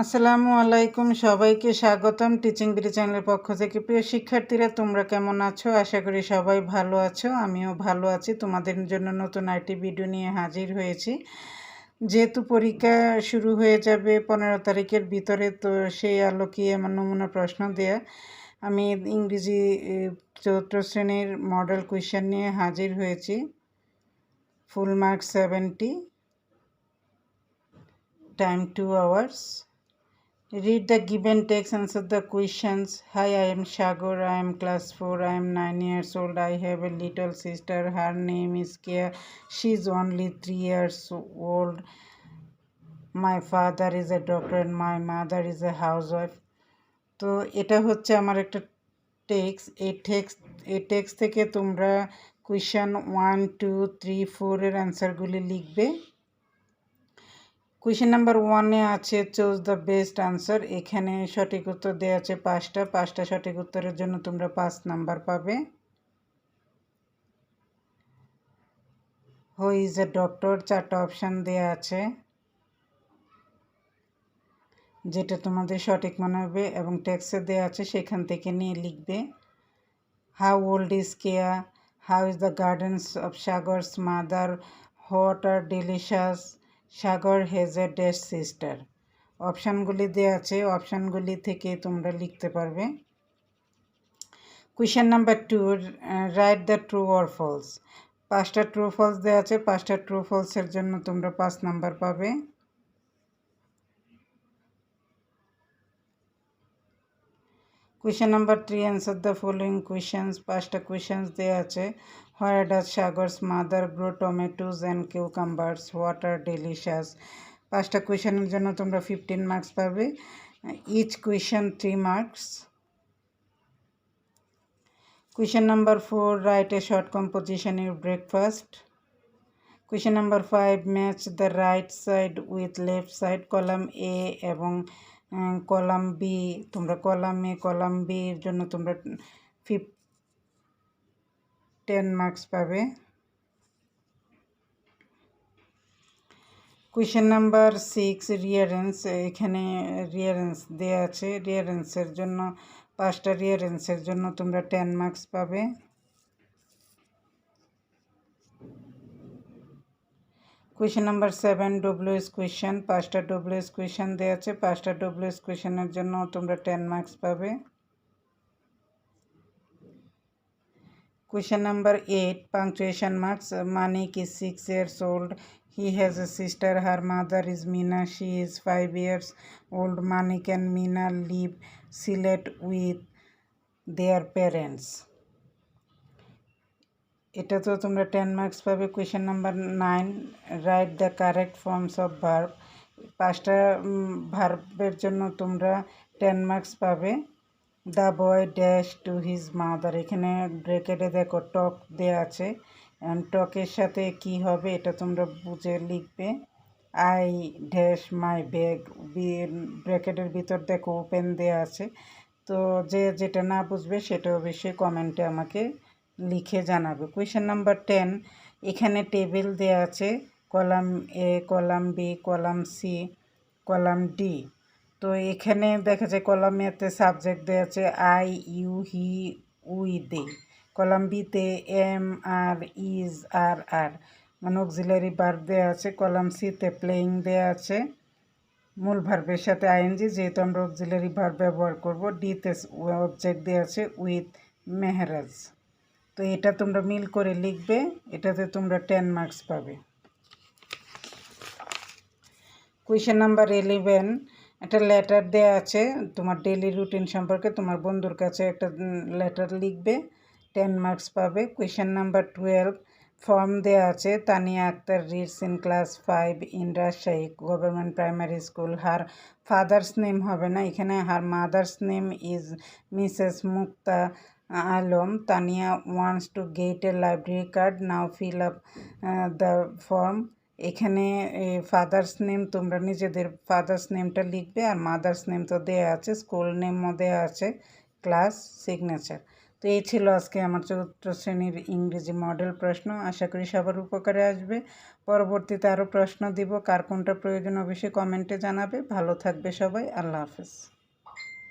আসসালামু আলাইকুম, সবাইকে স্বাগতম টিচিং বিডি চ্যানেলের পক্ষ থেকে। প্রিয় শিক্ষার্থীরা, তোমরা কেমন আছো? আশা করি সবাই ভালো আছো, আমিও ভালো আছি। তোমাদের জন্য নতুন আইটি ভিডিও নিয়ে হাজির হয়েছি। যেহেতু পরীক্ষা শুরু হয়ে যাবে পনেরো তারিখের ভিতরে, তো সেই আলোকে আমার নমুনা প্রশ্ন দেয়া। আমি ইংরেজি চতুর্থ শ্রেণির মডেল কুয়েশন নিয়ে হাজির হয়েছি। Full mark seventy, time two hours. Read the given text, answer the questions. Hi, I am Shagor. I am class 4. I am 9 years old. I have a little sister. Her name is Kia. She is only 3 years old. My father is a doctor and my mother is a housewife. তো এটা হচ্ছে আমার একটা text এই text এই text থেকে তোমরা question one two three ফোরের অ্যান্সারগুলি লিখবে কোয়েশ্চেন নাম্বার ওয়ানে আছে চুজ দ্য বেস্ট আনসার এখানে সঠিক উত্তর দেওয়া আছে পাঁচটা। পাঁচটা সঠিক উত্তরের জন্য তোমরা পাঁচ নাম্বার পাবে। হু ইজ এ ডক্টর চারটা অপশান দেওয়া আছে। যেটা তোমাদের সঠিক মনে হবে এবং টেক্সে দেওয়া আছে, সেখান থেকে নিয়ে লিখবে। How old is Keya how is the gardens of Sagar's mother what are delicious Sagar has a sister অপশানগুলি দেওয়া আছে, অপশানগুলি থেকে তোমরা লিখতে পারবে। Question number two write the true or false পাঁচটা ট্রু ফলস দেওয়া আছে, পাঁচটা ট্রু ফলসের জন্য তোমরা পাঁচ নাম্বার পাবে। Question number three answer the following questions পাঁচটা কোয়েশনস দেওয়া আছে where does Sagar's, mother grow tomatoes and cucumbers, water delicious. পাঁচটা কোয়েশনের জন্য তোমরা ফিফটিন মার্কস পাবে। Each question three marks Question number 4 Write a short composition in breakfast. Question number 5 Match the right side with left side, column A এবং column B তোমরা column A column B এর জন্য তোমরা fifteen marks পাবে question number six rearrange এখানে rearrange দেওয়া আছে। রিয়ারেন্সের জন্য, পাঁচটা রিয়ারেন্সের জন্য তোমরা টেন মার্কস পাবে। Question number seven WH question পাঁচটা ডব্লিউএস কোয়েশ্চেন দেওয়া আছে। পাঁচটা ডব্লিউএস কোয়েশ্চেনের জন্য তোমরা টেন মার্কস পাবে। Question number 8 punctuation marks Manik is 6 years old he has a sister her mother is Mina she is 5 years old Manik and Mina live Silet with their parents এটা তো তোমরা ten marks পাবে question number nine write the correct forms of verb পাঁচটা ভার্বের জন্য তোমরা ten marks পাবে the boy dash to his mother. এখানে ব্রেকেটে দেখো, টক দেওয়া আছে। টকের সাথে কি হবে এটা তোমরা বুঝে লিখবে। I dash my bag. ব্র্যাকেটের ভিতর দেখো, ওপেন দেওয়া আছে। তো যে যেটা না বুঝবে সেটা অবশ্যই কমেন্টে আমাকে লিখে জানাবে। কোয়েশ্চেন নাম্বার টেন, এখানে টেবিল দেওয়া আছে, column A, column B, column C, column D. তো এখানে দেখা যায় কলাম এতে সাবজেক্ট দেওয়া আছে I, you, he, we, they. Column বিতে am, are, is, are are. মানে অক্সিলারি বার দেওয়া আছে, কলাম সিতে প্লেইং দেওয়া আছে। মূল ভার্বের সাথে আইএনজি যেহেতু আমরা অক্সিলারি ভার ব্যবহার করব ডিতে অবজেক্ট দেওয়া আছে উইথ মেহরাজ তো এটা তোমরা মিল করে লিখবে, এটাতে তোমরা টেন মার্কস পাবে। কোয়েশ্চেন নাম্বার ইলেভেন একটা লেটার দেওয়া আছে, তোমার ডেলি রুটিন সম্পর্কে তোমার বন্ধুর কাছে একটা লেটার লিখবে টেন মার্কস পাবে কোয়েশ্চেন নাম্বার টুয়েলভ ফর্ম দেওয়া আছে, Tania Akter reads in class five in Rajshahi government primary school her father's name হবে না, এখানে her mother's name is Mrs Mukta Alam Tania wants to get a library card now fill up the form এখানে father's name তোমরা নিজেদের father's নেমটা লিখবে আর mother's name তো দেওয়া আছে স্কুল নেমও দেওয়া আছে ক্লাস সিগনেচার তো এই ছিল আজকে আমার চতুর্থ শ্রেণির ইংরেজি মডেল প্রশ্ন। আশা করি সবার উপকারে আসবে। পরবর্তীতে আরও প্রশ্ন দিব, কার কোনটা প্রয়োজন অবশ্যই কমেন্টে জানাবে। ভালো থাকবে সবাই, আল্লাহ হাফেজ।